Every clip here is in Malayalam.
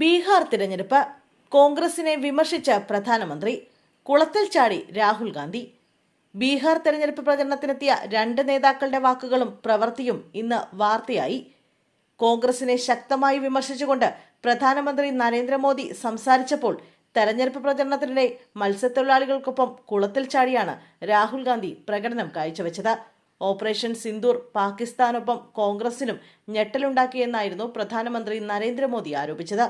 ബീഹാർ തിരഞ്ഞെടുപ്പ്. കോൺഗ്രസിനെ വിമർശിച്ച പ്രധാനമന്ത്രി കുളത്തിൽ ചാടി രാഹുൽ ഗാന്ധി. ബീഹാർ തെരഞ്ഞെടുപ്പ് പ്രചരണത്തിനെത്തിയ രണ്ട് നേതാക്കളുടെ വാക്കുകളും പ്രവൃത്തിയും ഇന്ന് വാർത്തയായി. കോൺഗ്രസിനെ ശക്തമായി വിമർശിച്ചുകൊണ്ട് പ്രധാനമന്ത്രി നരേന്ദ്രമോദി സംസാരിച്ചപ്പോൾ തെരഞ്ഞെടുപ്പ് പ്രചരണത്തിനിടെ മത്സ്യത്തൊഴിലാളികൾക്കൊപ്പം കുളത്തിൽ ചാടിയാണ് രാഹുൽ ഗാന്ധി പ്രകടനം കാഴ്ചവെച്ചത്. ഓപ്പറേഷൻ സിന്ദൂർ പാകിസ്ഥാനൊപ്പം കോൺഗ്രസിനും ഞെട്ടലുണ്ടാക്കിയെന്നായിരുന്നു പ്രധാനമന്ത്രി നരേന്ദ്രമോദി ആരോപിച്ചത്.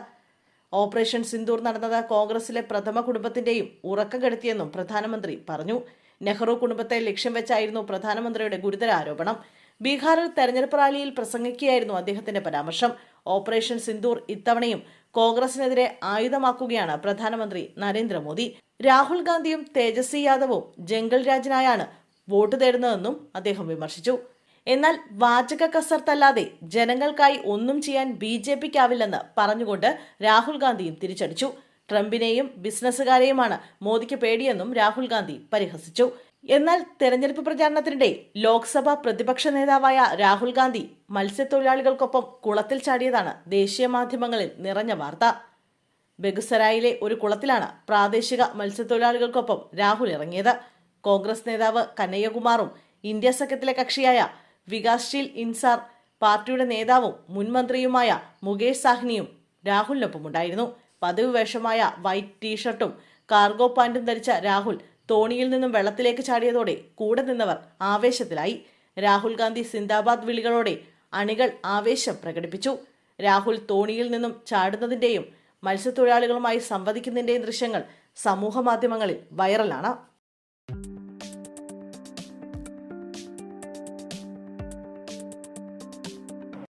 ഓപ്പറേഷൻ സിന്ദൂർ നടന്നത് കോൺഗ്രസിലെ പ്രഥമ കുടുംബത്തിന്റെയും ഉറക്കം കെടുത്തിയെന്നും പ്രധാനമന്ത്രി പറഞ്ഞു. നെഹ്റു കുടുംബത്തെ ലക്ഷ്യം വെച്ചായിരുന്നു പ്രധാനമന്ത്രിയുടെ ഗുരുതര ആരോപണം. ബീഹാറിൽ തെരഞ്ഞെടുപ്പ് റാലിയിൽ പ്രസംഗിക്കുകയായിരുന്നു അദ്ദേഹത്തിന്റെ പരാമർശം. ഓപ്പറേഷൻ സിന്ദൂർ ഇത്തവണയും കോൺഗ്രസിനെതിരെ ആയുധമാക്കുകയാണ് പ്രധാനമന്ത്രി നരേന്ദ്രമോദി. രാഹുൽ ഗാന്ധിയും തേജസ്വി യാദവും ജംഗൽ രാജിനായാണ് വോട്ട് തേടുന്നതെന്നും അദ്ദേഹം വിമർശിച്ചു. എന്നാൽ വാചക കസർത്തല്ലാതെ ജനങ്ങൾക്കായി ഒന്നും ചെയ്യാൻ ബി ജെ പിക്കാവില്ലെന്ന് പറഞ്ഞുകൊണ്ട് രാഹുൽ ഗാന്ധിയും തിരിച്ചടിച്ചു. ട്രംപിനെയും ബിസിനസ്സുകാരെയുമാണ് മോദിക്ക് പേടിയെന്നും രാഹുൽ ഗാന്ധി പരിഹസിച്ചു. എന്നാൽ തെരഞ്ഞെടുപ്പ് പ്രചാരണത്തിനിടെ ലോക്സഭാ പ്രതിപക്ഷ നേതാവായ രാഹുൽ ഗാന്ധി മത്സ്യത്തൊഴിലാളികൾക്കൊപ്പം കുളത്തിൽ ചാടിയതാണ് ദേശീയ മാധ്യമങ്ങളിൽ നിറഞ്ഞ വാർത്ത. ബെഗുസരായിലെ ഒരു കുളത്തിലാണ് പ്രാദേശിക മത്സ്യത്തൊഴിലാളികൾക്കൊപ്പം രാഹുൽ ഇറങ്ങിയത്. കോൺഗ്രസ് നേതാവ് കനയ്യകുമാറും ഇന്ത്യ സഖ്യത്തിലെ കക്ഷിയായ വികാസ്ശീൽ ഇൻസാർ പാർട്ടിയുടെ നേതാവും മുൻമന്ത്രിയുമായ മുകേഷ് സാഹ്നിയും രാഹുലിനൊപ്പമുണ്ടായിരുന്നു. പതിവ് വേഷമായ വൈറ്റ് ടീഷർട്ടും കാർഗോ പാന്റും ധരിച്ച രാഹുൽ തോണിയിൽ നിന്നും വെള്ളത്തിലേക്ക് ചാടിയതോടെ കൂടെ നിന്നവർ ആവേശത്തിലായി. രാഹുൽ ഗാന്ധി സിന്ദാബാദ് വിളികളോടെ അണികൾ ആവേശം പ്രകടിപ്പിച്ചു. രാഹുൽ തോണിയിൽ നിന്നും ചാടുന്നതിന്റെയും മത്സ്യത്തൊഴിലാളികളുമായി സംവദിക്കുന്നതിന്റെയും ദൃശ്യങ്ങൾ സമൂഹ മാധ്യമങ്ങളിൽ വൈറലാണ്.